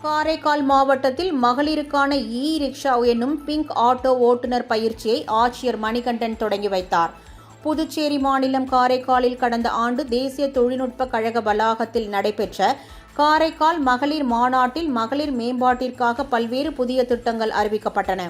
காரைக்கால் மாவட்டத்தில் மகளிருக்கான e rickshaw என்னும் பிங்க் ஆட்டோ ஓட்டுநர் பயிற்சியை ஆட்சியர் மணிகண்டன் தொடங்கி வைத்தார். புதுச்சேரி மாநிலம் காரைக்காலில் கடந்த ஆண்டு தேசிய தொழில்நுட்ப கழக வளாகத்தில் நடைபெற்ற காரைக்கால் மகளிர் மாநாட்டில் மகளிர் மேம்பாட்டிற்காக பல்வேறு புதிய திட்டங்கள் அறிவிக்கப்பட்டன.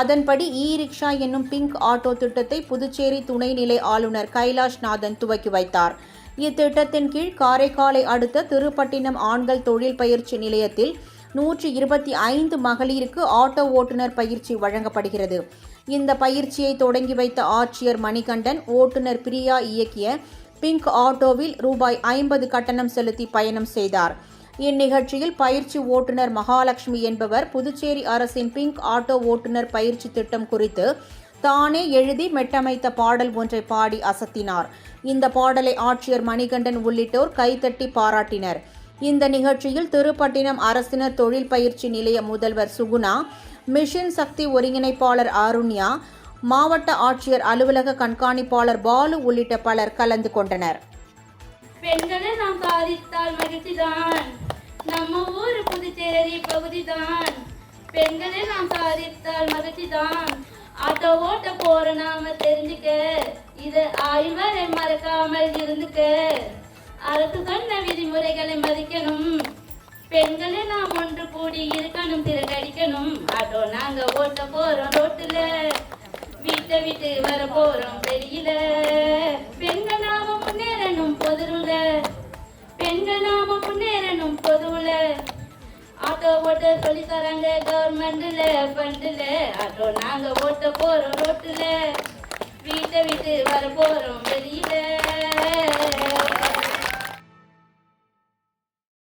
அதன்படி இ ரிக்ஷா என்னும் பிங்க் ஆட்டோ திட்டத்தை புதுச்சேரி துணைநிலை ஆளுநர் கைலாஷ் நாதன் துவக்கி வைத்தார். இத்திட்டத்தின் கீழ் காரைக்காலை அடுத்த திருப்பட்டினம் ஆண்கள் தொழில் பயிற்சி நிலையத்தில் நூற்றி இருபத்தி ஐந்து மகளிருக்கு ஆட்டோ ஓட்டுநர் பயிற்சி வழங்கப்படுகிறது. இந்த பயிற்சியை தொடங்கி வைத்த ஆட்சியர் மணிகண்டன் ஓட்டுநர் பிரியா இயக்கிய பிங்க் ஆட்டோவில் ரூபாய் ஐம்பது கட்டணம் செலுத்தி பயணம் செய்தார். இந்நிகழ்ச்சியில் பயிற்சி ஓட்டுநர் மகாலட்சுமி என்பவர் புதுச்சேரி அரசின் பிங்க் ஆட்டோ ஓட்டுநர் பயிற்சி திட்டம் குறித்து தானே எழுதி மெட்டமைத்த பாடல் ஒன்றை பாடி அசத்தினார். இந்த பாடலை ஆட்சியர் மணிகண்டன் உள்ளிட்டோர் கைதட்டி பாராட்டினர். இந்த நிகழ்ச்சியில் திருப்பட்டினம் அரசினர் தொழில் பயிற்சி நிலைய முதல்வர் சுகுணா மிஷன் சக்தி ஒருங்கிணைப்பாளர் ஆருண்யா மாவட்ட ஆட்சியர் அலுவலக கண்காணிப்பாளர் பாலு உள்ளிட்ட பலர் கலந்து கொண்டனர். பெண்களை நாம் சாதித்தால் மகிழ்ச்சிதான். நம்ம ஊர் புதுச்சேரி பகுதிதான். பெண்களை நாம் சாதித்தால் மகிழ்ச்சிதான். ஆட்டோ ஓட்ட போற நாம தெரிஞ்சுக்க. இது ஆய்வரை மறக்காமல் இருந்துக்க. அரசு சொன்ன விதிமுறைகளை மதிக்கணும். பெண்களே நாம் ஒன்று கூடி இருக்கணும் திறக்கடிக்கணும் ஆட்டோ நாங்க ஓட்ட போறோம் ரோட்டுல. வீட்டை விட்டு வர போறோம் வெளியில. போட்டு சொல்லி தராங்க கவர்மெண்ட்ல ஃபண்டுல ஆட்டோ நாங்க ஓட்ட போறோம் ரோட்டுல. வீட்டை விட்டு வர போறோம் வெளியில.